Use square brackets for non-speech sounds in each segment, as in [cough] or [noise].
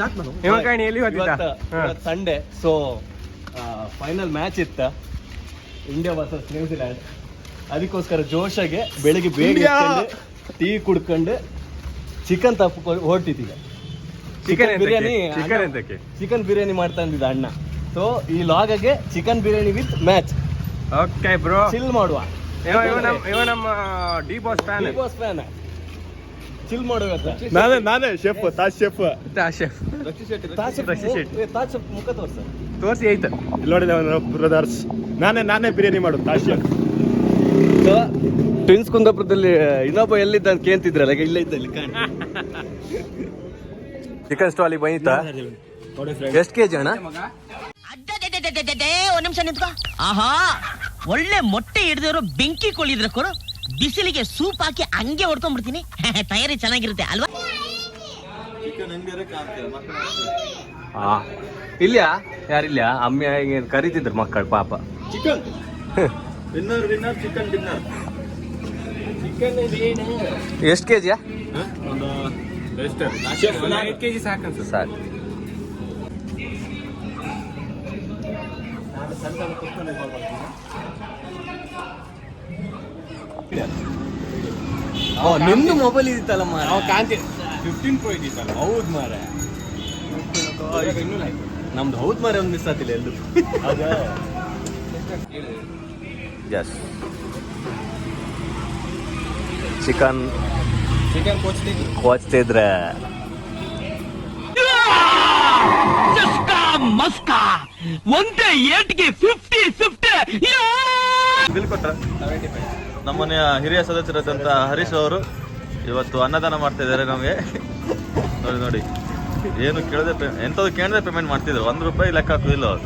Start ಮಾಡು. ಎಲ್ಲಿ ಹಾ. ಸಂಡೇ ಸೊ ಫೈನಲ್ ಮ್ಯಾಚ್ ಇತ್ತ. ಇಂಡಿಯಾ ವರ್ಸಸ್ ನ್ಯೂಜಿಲ್ಯಾಂಡ್ ಅದಕ್ಕೋಸ್ಕರ ಜೋಶಾಗೆ ಬೆಳಿಗ್ಗೆ ಬೇಗ! ಟೀ ಕುಡ್ಕೊಂಡು ಚಿಕನ್ ತಪ್ಪು ಹೊರಟಿದ್ದೀಗ ಚಿಕನ್ ಬಿರಿಯಾನಿ ಚಿಕನ್ ಎಂತಕ್ಕೆ? ಚಿಕನ್ ಬಿರಿಯಾನಿ ಮಾಡ್ತಾ ಇದ್ದಿದ್ದ ಅಣ್ಣ. ಸೊ ಈ ಲಾಗಗೆ chicken biryani with match okay bro chill ಮಾಡುವ. ಇವ ನಮ್ಮ ಬಾಸ್ ನಮ್ಮ D boss fan fan chill ಮಾಡುವ ನಾನೇ ನಾನೇ chef Taj chef chef Rakshi Shetty. ಮುಖ ತೋರ್ಸ. ತೋರಿಸಿ ಐತ ನೋಡಿ ಬ್ರದರ್ಸ್ ನಾನೇ ನಾನೇ ಬಿರಿಯಾನಿ ಮಾಡು ತಾಜ್ ಶೆಫ್ ಸೊ ಟ್ವಿನ್ಸ್ ಕುಂದಾಪುರದಲ್ಲಿ ಇನ್ನೊಬ್ಬ ಎಲ್ಲಿದ್ದ ಅಂತ ಕೇಳ್ತಿದ್ರಲ್ಲ ಈಗ ಇಲ್ಲೇ ಇದ್ದಲ್ಲಿ ಕಾಣಿ. ಚಿಕನ್ ಸ್ಟಾಲಿ ಬೈತಾ? ಎಷ್ಟು ಕೆ ಜಿ ಅಣ್ಣ ಒಂದ್ ನಿಮಿಷ ನಿಂತ್ಕೋ. ಆಹಾ ಒಳ್ಳೆ ಮೊಟ್ಟೆ ಹಿಡಿದವರು ಬೆಂಕಿ ಕೊಳಿದ್ರ ಕೊಡು. ಬಿಸಿಲಿಗೆ ಸೂಪ್ ಹಾಕಿ ಹಂಗೆ ಹೊಡ್ಕೊಂಡ್ಬಿಡ್ತೀನಿ. [laughs] ತಯಾರಿ ಚೆನ್ನಾಗಿರುತ್ತೆ ಅಲ್ವಾ? ಆ, ಇಲ್ಯಾ ಯಾರಿಲ್ಲ ಅಮ್ಮಿ ಏನು ಕರೀತಿದ್ರು ಮಕ್ಕಳು ಪಾಪ. Chicken winner winner chicken dinner ಎಷ್ಟು ಕೆ ಜಿಯಾ ಐದು ಕೆ ಜಿ ಸಾಕನ್ಸ ಸಾಕು ನಿಮ್ದು ಮೊಬೈಲ್ ಇದಿತ್ತಲ್ಲ ಮಾರ ಕಾಂತಿ ಫಿಫ್ಟೀನ್ ಪ್ರೋ ಇದ್ದಿತ್ತಲ್ಲ ಹೌದು ಮಾರ ನಮ್ದು ಹೌದು ಮಾರ ಒಂದು ಮಿಸ್ ಆಗ್ತಿಲ್ಲ ಎಲ್ಲೂ. ಎಸ್ ಚಿಕನ್ ಚಿಕನ್ ಕೊಚ್ತಿದ್ರೆ. ಮಸ್ಕಾ ಒಂದೇ ಏಟ್ಗೆ ಫಿಫ್ಟಿ ಫಿಫ್ಟಿ ಬಿಲ್ ಕೊಟ್ರ? ನಮ್ಮನೆಯ ಹಿರಿಯ ಸದಸ್ಯರಾದಂಥ ಹರೀಶ್ ಅವರು ಇವತ್ತು ಅನ್ನದಾನ ಮಾಡ್ತಾ ಇದ್ದಾರೆ ನಮಗೆ. ನೋಡಿ ನೋಡಿ. ಏನು ಕೇಳದೆ ಪೇ ಎಂಥದ್ದು ಕೇಳದೆ ಪೇಮೆಂಟ್ ಮಾಡ್ತಿದ್ರು. ಒಂದು ರೂಪಾಯಿ ಲೆಕ್ಕ ಹಾಕುದಿಲ್ಲ ಅವ್ರು.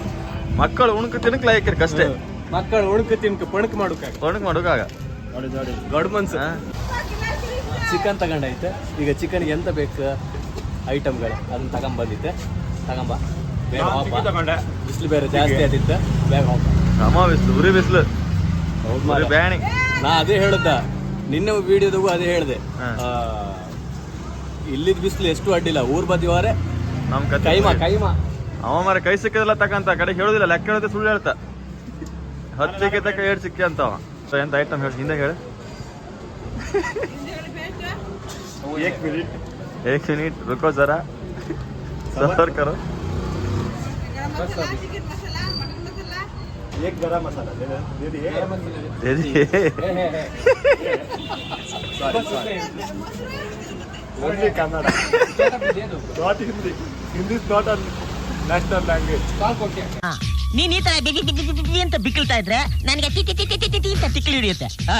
ಮಕ್ಕಳು ಉಣ್ಕ ತಿನ್ನಕ್ ಲಾಯಕಿರ್ ಕಷ್ಟೇ ಮಕ್ಕಳು ಉಣ್ಕ ತಿನ್ಕ ಪಣಕ್ ಮಾಡುಕ ಪಣಕ್ ಮಾಡೋಕಾಗ ನೋಡಿ ನೋಡಿ. ಗಡ್ ಮನ್ಸು. ಚಿಕನ್ ತಗೊಂಡೈತೆ. ಈಗ ಚಿಕನ್ಗೆ ಎಂತ ಬೇಕು? ಐಟಮ್ಗಳು ಅದನ್ನ ತಗೊಂಬಂದಿತ್ತೆ ತಗೊಂಬ ಬೇಗ ಬಿಸಿಲು ಬೇರೆ ಜಾಸ್ತಿ ಆದಿತ್ತು. ಬೇಗ ಹೋಪ ಅಮ್ಮ ಬಿಸಿಲು ಉರಿ ಬಿಸ್ಲು. ಬ್ಯಾಣಿ ನಾ ಅದೇ ಹೇಳದ್ದ. ನಿನ್ನೆ ವಿಡಿಯೋದಾಗೂ ಅದೇ ಹೇಳಿದೆ. ಇಲ್ಲಿದ್ ಬಿಸಿಲು ಎಷ್ಟು ಅಡ್ಡಿಲ್ಲ. ಊರ್ ಬದಿವಾರೆ ನಮ್ ಕೈಮ ಕೈಮ. ಅವ ಮರ ಕೈ ಸಿಕ್ಕದಲ್ಲ ತಕಂತ ಕಡೆ ಹೇಳುದಿಲ್ಲ. ಲೆಕ್ಕ ಹೇಳುತ್ತೆ ಸುಳ್ಳು ಹೇಳ್ತ. ಹತ್ತು ತಕ ತಕ್ಕ ಏಳು ಸಿಕ್ಕಿ ಅಂತ ಅವ. ಸೊ ಎಂತ ಐಟಮ್ ಹೇಳಿ ಹಿಂದೆ ಹೇಳು. ಏಕ್ ಮಿನಿಟ್ ರುಕೋ ಜರಾ. ಸಫರ್ सफर करो ಏಕ್ ಗರಂ ಮಸಾಲ दे दे दिए दे दिए only Kannada not Hindi Hindi is not a national language ನೀನ್ ಈ ತರ ಬಿಗಿ ಬಿಗಿ ಬಿಗಿ ಬಿಗಿ ಅಂತ ಬಿಕ್ಕಳ್ತಾ ಇದ್ರೆ ನನಗೆ ಟಿ ಟಿ ಟಿ ಟಿ ಟಿ ಟಿ ಅಂತ ತಿಕ್ಕಲು ಹಿಡಿಯುತ್ತೆ ಆ.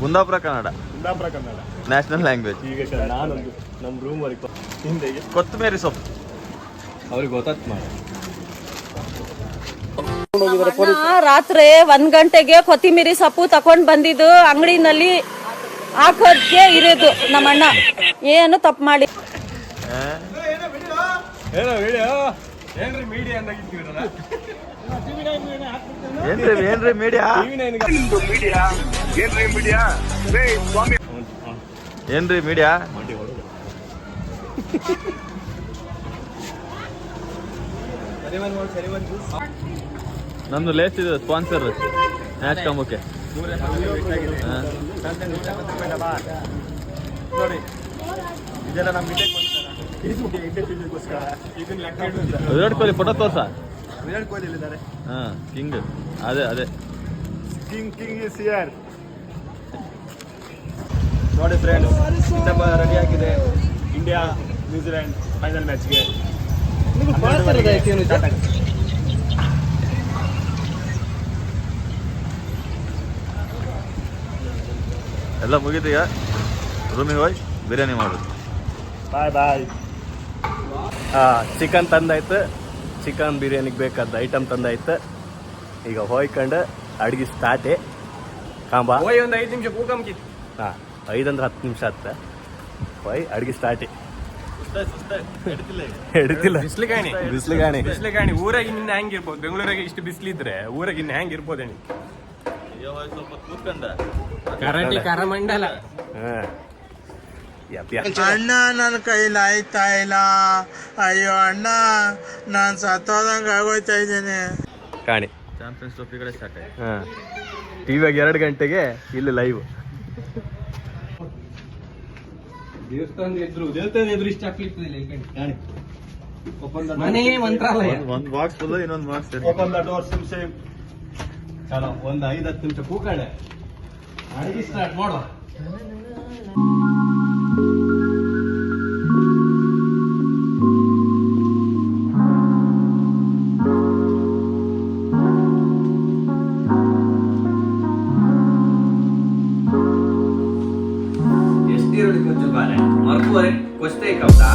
ಕುಂದಾಪುರ ಕನ್ನಡ ಕುಂದಾಪುರ ಕನ್ನಡ ನ್ಯಾಷನಲ್ ಲ್ಯಾಂಗ್ವೇಜ್ ಈಗ ನಾನೊಂದು ನಮ್ಮ ರೂಮ್ ವರೆಗೆ ಹಿಂದೆಗೆ ಕೊತ್ತಂಬರಿ ಸೊಪ್ಪು ಅವ್ರಿಗೆ ಗೊತ್ತಾತ್ ಮಾಡಿ ಅಣ್ಣ ರಾತ್ರಿ ಒಂದ್ ಗಂಟೆಗೆ ಕೊತ್ತಿಮೀರಿ ಸೊಪ್ಪು ತಕೊಂಡ್ ಬಂದಿದ್ದು. ಅಂಗಡಿನಲ್ಲಿ ಹಾಕೋದಕ್ಕೆ ಇರೋದು ನಮ್ಮಣ್ಣ. ಏನು ತಪ್ಪು ಮಾಡಿ ಏನೋ ವಿಡಿಯೋ? ಏನ್ರಿ ಮೀಡಿಯಾ ಅಂದಾಗಿದ್ದೀರಲ್ಲ ಏನ್ರಿ ಏನ್ರಿ ಮೀಡಿಯಾ ಏನ್ರಿ ಮೀಡಿಯಾ ನಮ್ದು ಲೇಸ್ ಇದೆ ಸ್ಪಾನ್ಸರ್ ಮ್ಯಾಚ್ ಕಂಬಕ್ಕೆ. ವಿರಾಟ್ ಕೊಹ್ಲಿ ಫೋಟೋ ತೋರ್ಸ. ವಿರಾಟ್ ಕೊಹ್ಲಿ ಇಲ್ಲಿದ್ದಾರೆ ಹಾ ಕಿಂಗ್ ಅದೇ ಅದೇ. ಕಿಂಗ್ ಕಿಂಗ್ ಇಸ್ ಹಿಯರ್ ನೋಡಿ ಫ್ರೆಂಡ್ಸ್ ಇಂಟಪ್ಪ ರೆಡಿ ಆಗಿದೆ. ಇಂಡಿಯಾ ನ್ಯೂಜಿಲೆಂಡ್ ಫೈನಲ್ ಮ್ಯಾಚ್ಗೆ ಎಲ್ಲ ಮುಗಿದೀಗ ರೂಮಿಗೆ ಹೋಗಿ ಬಿರಿಯಾನಿ ಮಾಡೋದು. ಬಾಯ್ ಬಾಯ್. ಚಿಕನ್ ತಂದಾಯ್ತು. ಚಿಕನ್ ಬಿರಿಯಾನಿಗೆ ಬೇಕಾದ ಐಟಮ್ ತಂದಾಯ್ತು. ಈಗ ಹೋಯ್ಕೊಂಡು ಅಡುಗೆ ಸ್ಟಾರ್ಟೇ ಕಾಂಬ. ಹೋಯ್ ಒಂದು ಐದು ನಿಮಿಷ ಕೂಕಂಕಿತ್ತು ಹಾಂ ಐದಂದ್ರೆ ಹತ್ತು ನಿಮಿಷ ಆತ. ಹೋಯ್ ಅಡುಗೆ ಸ್ಟಾರ್ಟೇ ಹಿಡಿತಿಲ್ಲ ಬಿಸ್ಲಿಗಾಣಿ. ಬಿಸ್ಲಿಗಾಣಿ. ಬಿಸ್ಲಿಗಾಣಿ. ಊರಾಗ ಇನ್ನ ಹೆಂಗಿರ್ಬೋದು ಬೆಂಗಳೂರಾಗ ಇಷ್ಟು ಬಿಸ್ಲಿದ್ರೆ ಊರಾಗ ಇನ್ನ ಹೆಂಗಿರ್ಬೋದೇನಿ ಸ್ವಲ್ಪ ಕೂತ್ಕೊಂಡ ಕರಾಟಿ ಕರಮಂಡಲ ಅಣ್ಣ ನನ್ನ ಕೈಲಿ ಆಯ್ತಾ ಇಲ್ಲ? ಅಯ್ಯೋ ಅಣ್ಣ ನಾನು ಸತ್ತೋದಂಗೆ ಆಗೋಯ್ತಾ ಇದ್ದೀನಿ. ಕಾಣಿ. ಚಾಂಪಿಯನ್ಸ್ ಟ್ರೋಫಿಗಳೇ ಸ್ಟಾರ್ಟ್ ಆಯ್ತು. ಹಾಂ. ಟಿ ವಿಯಾಗ ಎರಡು ಗಂಟೆಗೆ ಇಲ್ಲಿ ಲೈವ್ ದೇವಸ್ಥಾನ ಎದುರು ದೇವಸ್ಥಾನ ಎದುರು ಇಷ್ಟ ಆಗ್ಲಿಕ್ಕಿಲ್ಲ ಈ ಕಡೆ. ಕಾಣಿ. ಮನೆ ಮಂತ್ರಾಲಯ. ಒಂದು ಬಾಕ್ಸ್ ಫುಲ್ ಇನ್ನೊಂದು ಬಾಕ್ಸ್ ಓಪನ್ ದ ಡೋರ್ ಸಿಮ್ ಸೇಮ್ ಚಲೋ ಒಂದು ಐದು ಹತ್ತು ನಿಮಿಷ ಕೂಕಡೆ ಅಡಿಗೆ ಸ್ಟಾರ್ಟ್ ಮಾಡುವ ಎಷ್ಟಿರೋದು ಕೊಂಚ ಬಾರೆ? ಮರುಕುವರೆ ಕೊಸ್ತೆ ಕೌತಾ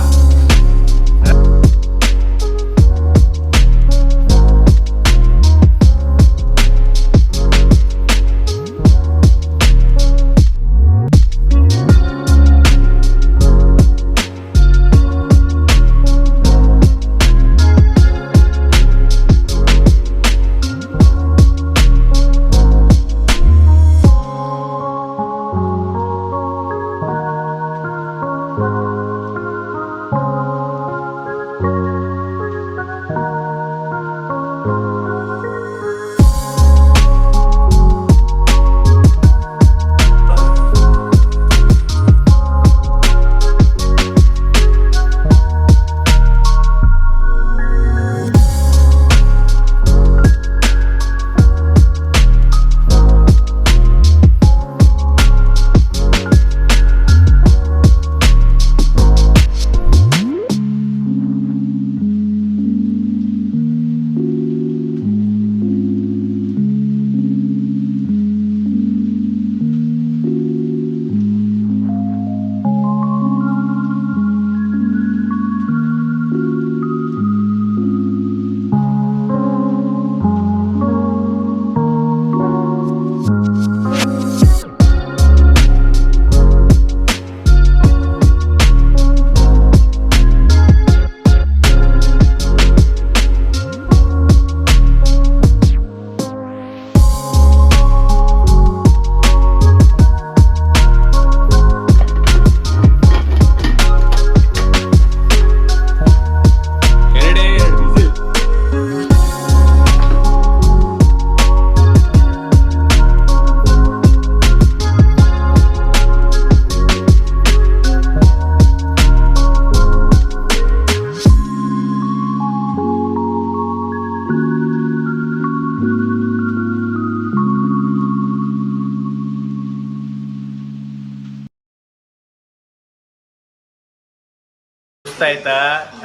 ಆಯ್ತಾ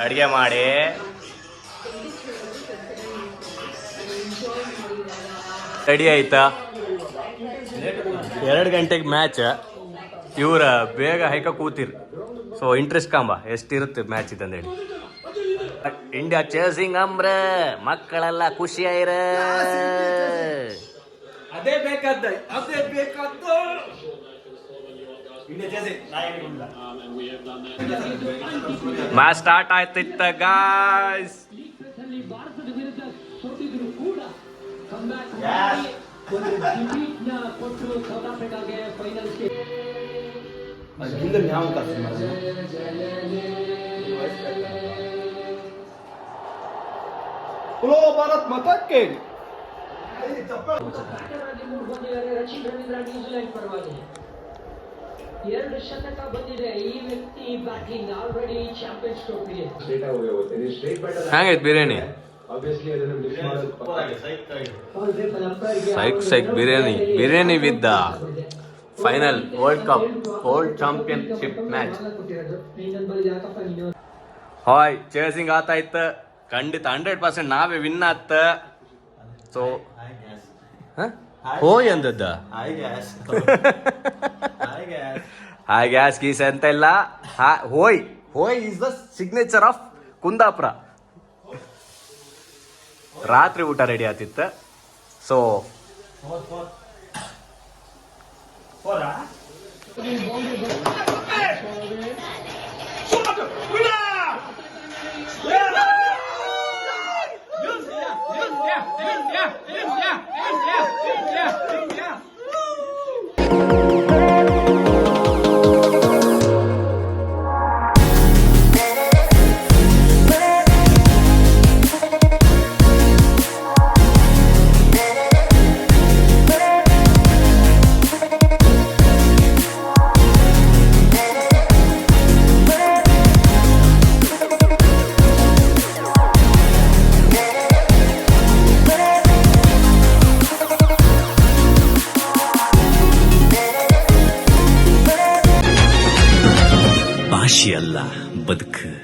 ಅಡುಗೆ ಮಾಡಿ. ರೆಡಿ ಆಯ್ತಾ? ಎರಡು ಗಂಟೆಗೆ ಮ್ಯಾಚ್ ಇವರ ಬೇಗ ಹೈಕ ಕೂತಿರ್. ಸೊ ಇಂಟ್ರೆಸ್ಟ್ ಕಾಂಬ, ಎಷ್ಟಿರುತ್ತೆ ಮ್ಯಾಚ್ ಇದಂದೇಳಿ ಇಂಡಿಯಾ ಚೇಸಿಂಗ್ ಅಂಬ್ರ ಮಕ್ಕಳೆಲ್ಲ ಖುಷಿ ಆಯ್ರ ಅದೇ ಬೇಕಾದ ಅದೇ ಬೇಕಾದ ಮ್ಯಾಚ್ ಸ್ಟಾರ್ಟ್ ಆಯ್ತಿತ್ತ ಗಾಯ್ಸ್ ಭಾರತ್ ಮತಕ್ಕೆ ಎರಡು ಶತಕ ಬಂದಿದೆ. ಈ ವ್ಯಕ್ತಿ ಬ್ಯಾಟಿಂಗ್ ಆಲ್ರೆಡಿ ಚಾಂಪಿಯನ್ಸ್ ಟ್ರೋಫಿ. ಹೆಂಗೈತ್ ಬಿರಿಯಾನಿ? ಸೈಕ್ ಸೈಕ್ biryani. Biryani ವಿದ್ದ. The final world cup world championship match hi chasing ಆತ ಇತ್ತ. ಖಂಡಿತ ಹಂಡ್ರೆಡ್ ಪರ್ಸೆಂಟ್ ನಾವೇ ವಿನ್ ಆತ. ಸೊ ಹೋಯ್ ಅಂದದ್ದ? [laughs] ಆ ಗ್ಯಾಸ್ ಗೀಸ್ ಅಂತ ಇಲ್ಲ ಹಾ ಹೋಯ್ ಹೋಯ್ is the signature of Kundapura ರಾತ್ರಿ ಊಟ ರೆಡಿ ಆತಿತ್ತು ಸೊ 我的壳。